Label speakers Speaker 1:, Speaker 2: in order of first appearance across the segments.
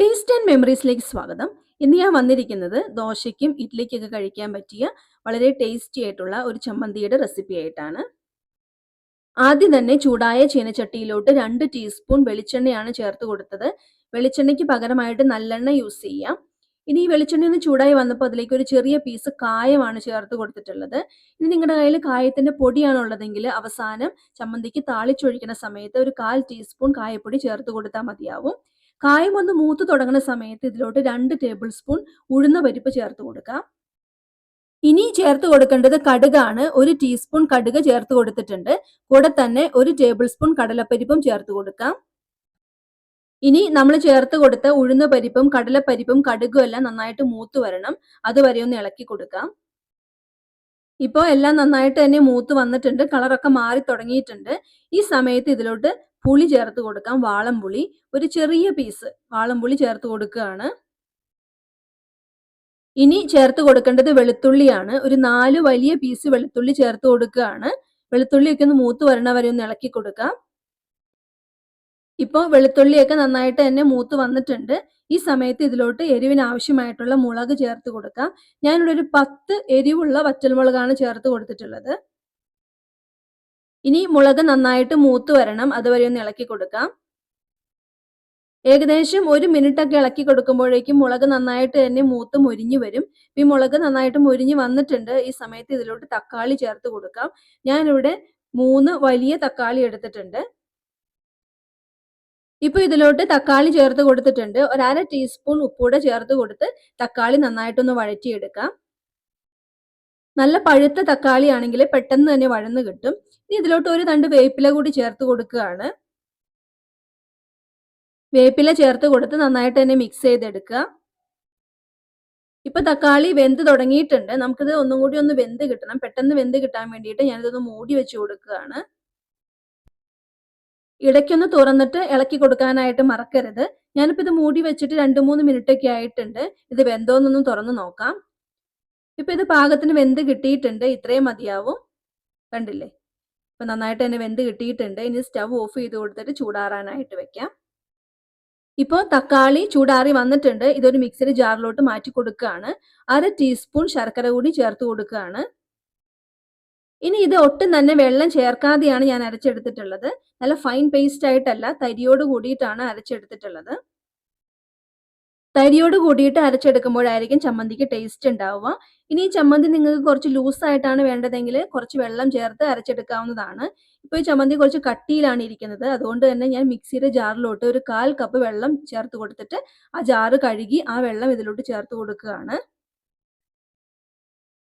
Speaker 1: Taste and മെമ്മറീസിലേക്ക് സ്വാഗതം. ഇന്ന് ഞാൻ വന്നിരിക്കുന്നത് ദോശയ്ക്കും ഇഡ്ഡലിക്കൊക്കെ കഴിക്കാൻ പറ്റിയ വളരെ ടേസ്റ്റി ആയിട്ടുള്ള ഒരു ചമ്മന്തിയുടെ റെസിപ്പി ആയിട്ടാണ്. ആദ്യം തന്നെ ചൂടായ ചീനച്ചട്ടിയിലോട്ട് രണ്ട് ടീസ്പൂൺ വെളിച്ചെണ്ണയാണ് ചേർത്ത് കൊടുത്തത്. വെളിച്ചെണ്ണയ്ക്ക് പകരമായിട്ട് നല്ലെണ്ണ യൂസ് ചെയ്യാം. ഇനി ഈ വെളിച്ചെണ്ണ ഒന്ന് ചൂടായി വന്നപ്പോൾ അതിലേക്ക് ഒരു ചെറിയ പീസ് കായമാണ് ചേർത്ത് കൊടുത്തിട്ടുള്ളത്. ഇനി നിങ്ങളുടെ കയ്യിൽ കായത്തിന്റെ പൊടിയാണുള്ളതെങ്കിൽ അവസാനം ചമ്മന്തിക്ക് താളിച്ചൊഴിക്കുന്ന സമയത്ത് ഒരു കാൽ ടീസ്പൂൺ കായപ്പൊടി ചേർത്ത് കൊടുത്താൽ മതിയാവും. കായം ഒന്ന് മൂത്ത് തുടങ്ങുന്ന സമയത്ത് ഇതിലോട്ട് രണ്ട് ടേബിൾ സ്പൂൺ ഉഴുന്ന പരിപ്പ് ചേർത്ത് കൊടുക്കാം. ഇനി ചേർത്ത് കൊടുക്കേണ്ടത് കടുകാണ്. ഒരു ടീസ്പൂൺ കടുക് ചേർത്ത് കൊടുത്തിട്ടുണ്ട്. കൂടെ തന്നെ ഒരു ടേബിൾ സ്പൂൺ കടലപ്പരിപ്പും ചേർത്ത് കൊടുക്കാം. ഇനി നമ്മൾ ചേർത്ത് കൊടുത്ത ഉഴുന്ന പരിപ്പും കടലപ്പരിപ്പും കടുകും എല്ലാം നന്നായിട്ട് മൂത്ത് വരണം. അതുവരെ ഒന്ന് ഇളക്കി കൊടുക്കാം. ഇപ്പോൾ എല്ലാം നന്നായിട്ട് തന്നെ മൂത്ത് വന്നിട്ടുണ്ട്. കളറൊക്കെ മാറി തുടങ്ങിയിട്ടുണ്ട്. ഈ സമയത്ത് ഇതിലോട്ട് പുളി ചേർത്ത് കൊടുക്കാം. വാളംപുളി. ഒരു ചെറിയ പീസ് വാളംപുളി ചേർത്ത് കൊടുക്കുകയാണ്. ഇനി ചേർത്ത് കൊടുക്കേണ്ടത് വെളുത്തുള്ളിയാണ്. ഒരു നാല് വലിയ പീസ് വെളുത്തുള്ളി ചേർത്ത് കൊടുക്കുകയാണ്. വെളുത്തുള്ളിയൊക്കെ ഒന്ന് മൂത്ത് വരണ വരെ ഒന്ന് ഇളക്കി കൊടുക്കാം. ഇപ്പോൾ വെളുത്തുള്ളിയൊക്കെ നന്നായിട്ട് തന്നെ മൂത്ത് വന്നിട്ടുണ്ട്. ഈ സമയത്ത് ഇതിലോട്ട് എരിവിന് ആവശ്യമായിട്ടുള്ള മുളക് ചേർത്ത് കൊടുക്കാം. ഞാനിവിടെ ഒരു പത്ത് എരിവുള്ള വറ്റൽമുളകാണ് ചേർത്ത് കൊടുത്തിട്ടുള്ളത്. ഇനി മുളക് നന്നായിട്ട് മൂത്ത് വരണം. അതുവരെ ഒന്ന് ഇളക്കി കൊടുക്കാം. ഏകദേശം ഒരു മിനിറ്റ് ഒക്കെ ഇളക്കി കൊടുക്കുമ്പോഴേക്കും മുളക് നന്നായിട്ട് തന്നെ മൂത്ത് മുരിഞ്ഞു വരും. ഈ മുളക് നന്നായിട്ട് മുരിഞ്ഞു വന്നിട്ടുണ്ട്. ഈ സമയത്ത് ഇതിലോട്ട് തക്കാളി ചേർത്ത് കൊടുക്കാം. ഞാനിവിടെ മൂന്ന് വലിയ തക്കാളി എടുത്തിട്ടുണ്ട്. ഇപ്പൊ ഇതിലോട്ട് തക്കാളി ചേർത്ത് കൊടുത്തിട്ടുണ്ട്. ഒരു അര ടീസ്പൂൺ ഉപ്പൂടെ ചേർത്ത് കൊടുത്ത് തക്കാളി നന്നായിട്ടൊന്ന് വഴറ്റിയെടുക്കാം. നല്ല പഴുത്ത തക്കാളി ആണെങ്കിൽ പെട്ടെന്ന് തന്നെ വഴന്ന് കിട്ടും. ഇനി ഇതിലോട്ട് ഒരു തണ്ട് വേപ്പില കൂടി ചേർത്ത് കൊടുക്കുകയാണ്. വേപ്പില ചേർത്ത് കൊടുത്ത് നന്നായിട്ട് തന്നെ മിക്സ് ചെയ്തെടുക്കുക. ഇപ്പൊ തക്കാളി വെന്ത് തുടങ്ങിയിട്ടുണ്ട്. നമുക്കിത് ഒന്നും കൂടി ഒന്ന് വെന്ത് കിട്ടണം. പെട്ടെന്ന് വെന്ത് കിട്ടാൻ വേണ്ടിയിട്ട് ഞാനിതൊന്ന് മൂടി വെച്ച് കൊടുക്കുകയാണ്. ഇടയ്ക്കൊന്ന് തുറന്നിട്ട് ഇളക്കി കൊടുക്കാനായിട്ട് മറക്കരുത്. ഞാനിപ്പോൾ ഇത് മൂടി വെച്ചിട്ട് രണ്ട് മൂന്ന് മിനിറ്റ് ഒക്കെ ആയിട്ടുണ്ട്. ഇത് വെന്തോന്നൊന്നും തുറന്നു നോക്കാം. ഇപ്പൊ ഇത് പാകത്തിന് വെന്ത് കിട്ടിയിട്ടുണ്ട് ഇത്രയും മതിയാവും. കണ്ടില്ലേ? ഇപ്പൊ നന്നായിട്ട് തന്നെ വെന്ത് കിട്ടിയിട്ടുണ്ട്. ഇനി സ്റ്റവ് ഓഫ് ചെയ്ത് കൊടുത്തിട്ട് ചൂടാറാനായിട്ട് വെക്കാം. ഇപ്പോൾ തക്കാളി ചൂടാറി വന്നിട്ടുണ്ട്. ഇതൊരു മിക്സറി ജാറിലോട്ട് മാറ്റി കൊടുക്കുകയാണ്. അര ടീസ്പൂൺ ശർക്കര കൂടി ചേർത്ത് കൊടുക്കുകയാണ്. ഇനി ഇത് ഒട്ടും തന്നെ വെള്ളം ചേർക്കാതെയാണ് ഞാൻ അരച്ചെടുത്തിട്ടുള്ളത്. നല്ല ഫൈൻ പേസ്റ്റ് ആയിട്ടല്ല തരിയോട് കൂടിയിട്ടാണ് അരച്ചെടുത്തിട്ടുള്ളത്. തരിയോട് കൂടിയിട്ട് അരച്ചെടുക്കുമ്പോഴായിരിക്കും ചമ്മന്തിക്ക് ടേസ്റ്റ് ഉണ്ടാവുക. ഇനി ഈ ചമ്മന്തി നിങ്ങൾക്ക് കുറച്ച് ലൂസായിട്ടാണ് വേണ്ടതെങ്കിൽ കുറച്ച് വെള്ളം ചേർത്ത് അരച്ചെടുക്കാവുന്നതാണ്. ഇപ്പൊ ഈ ചമ്മന്തി കുറച്ച് കട്ടിയിലാണ് ഇരിക്കുന്നത്. അതുകൊണ്ട് തന്നെ ഞാൻ മിക്സിയുടെ ജാറിലോട്ട് ഒരു കാൽ കപ്പ് വെള്ളം ചേർത്ത് കൊടുത്തിട്ട് ആ ജാറ് കഴുകി ആ വെള്ളം ഇതിലോട്ട് ചേർത്ത് കൊടുക്കുകയാണ്.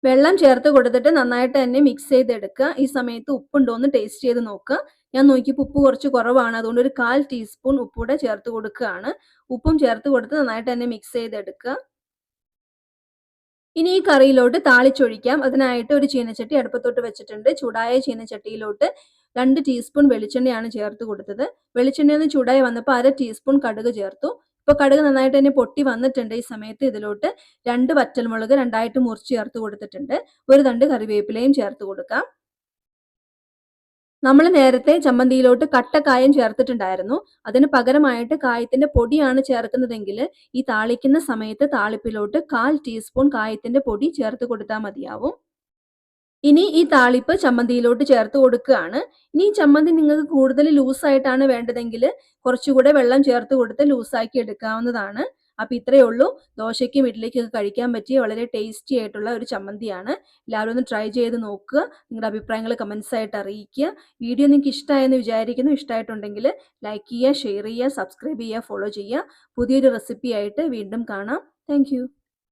Speaker 1: വെള്ളം ചേർത്ത് കൊടുത്തിട്ട് നന്നായിട്ട് തന്നെ മിക്സ് ചെയ്തെടുക്കുക. ഈ സമയത്ത് ഉപ്പുണ്ടോ എന്ന് ടേസ്റ്റ് ചെയ്ത് നോക്കുക. ഞാൻ നോക്കിയപ്പോൾ ഉപ്പ് കുറച്ച് കുറവാണ്. അതുകൊണ്ട് ഒരു കാൽ ടീസ്പൂൺ ഉപ്പൂടെ ചേർത്ത് കൊടുക്കുകയാണ്. ഉപ്പും ചേർത്ത് കൊടുത്ത് നന്നായിട്ട് തന്നെ മിക്സ് ചെയ്തെടുക്കുക. ഇനി ഈ കറിയിലോട്ട് താളിച്ചൊഴിക്കാം. അതിനായിട്ട് ഒരു ചീനച്ചട്ടി അടുപ്പത്തോട്ട് വെച്ചിട്ടുണ്ട്. ചൂടായ ചീനച്ചട്ടിയിലോട്ട് രണ്ട് ടീസ്പൂൺ വെളിച്ചെണ്ണയാണ് ചേർത്ത് കൊടുത്തത്. വെളിച്ചെണ്ണയിൽ നിന്ന് ചൂടായി വന്നപ്പോൾ അര ടീസ്പൂൺ കടുക് ചേർത്തു. ഇപ്പൊ കടുക് നന്നായിട്ട് തന്നെ പൊട്ടി വന്നിട്ടുണ്ട് ഈ സമയത്ത് ഇതിലോട്ട്. രണ്ട് വറ്റൽമുളക് രണ്ടായിട്ട് മുറിച്ച് ചേർത്ത് കൊടുത്തിട്ടുണ്ട്. ഒരു തണ്ട് കറിവേപ്പിലയും ചേർത്ത് കൊടുക്കാം. നമ്മൾ നേരത്തെ ചമ്മന്തിയിലോട്ട് കട്ടക്കായം ചേർത്തിട്ടുണ്ടായിരുന്നു. അതിന് പകരമായിട്ട് കായത്തിന്റെ പൊടിയാണ് ചേർക്കുന്നതെങ്കിൽ ഈ താളിക്കുന്ന സമയത്ത് താളിപ്പിലോട്ട് കാൽ ടീസ്പൂൺ കായത്തിന്റെ പൊടി ചേർത്ത് കൊടുത്താൽ മതിയാവും. ഇനി ഈ താളിപ്പ് ചമ്മന്തിയിലോട്ട് ചേർത്ത് കൊടുക്കുകയാണ്. ഇനി ഈ ചമ്മന്തി നിങ്ങൾക്ക് കൂടുതൽ ലൂസായിട്ടാണ് വേണ്ടതെങ്കിൽ കുറച്ചുകൂടെ വെള്ളം ചേർത്ത് കൊടുത്ത് ലൂസാക്കി എടുക്കാവുന്നതാണ്. അപ്പൊ ഇത്രയേ ഉള്ളൂ. ദോശയ്ക്കും ഇഡ്ഡലിക്കും ഒക്കെ കഴിക്കാൻ പറ്റിയ വളരെ ടേസ്റ്റി ആയിട്ടുള്ള ഒരു ചമ്മന്തിയാണ്. എല്ലാവരും ഒന്ന് ട്രൈ ചെയ്ത് നോക്കുക. നിങ്ങളുടെ അഭിപ്രായങ്ങൾ കമൻസ് ആയിട്ട് അറിയിക്കുക. വീഡിയോ നിങ്ങൾക്ക് ഇഷ്ടമായെന്ന് വിചാരിക്കുന്നു. ഇഷ്ടമായിട്ടുണ്ടെങ്കിൽ ലൈക്ക് ചെയ്യുക ഷെയർ ചെയ്യുക സബ്സ്ക്രൈബ് ചെയ്യുക ഫോളോ ചെയ്യുക. പുതിയൊരു റെസിപ്പി ആയിട്ട് വീണ്ടും കാണാം. താങ്ക്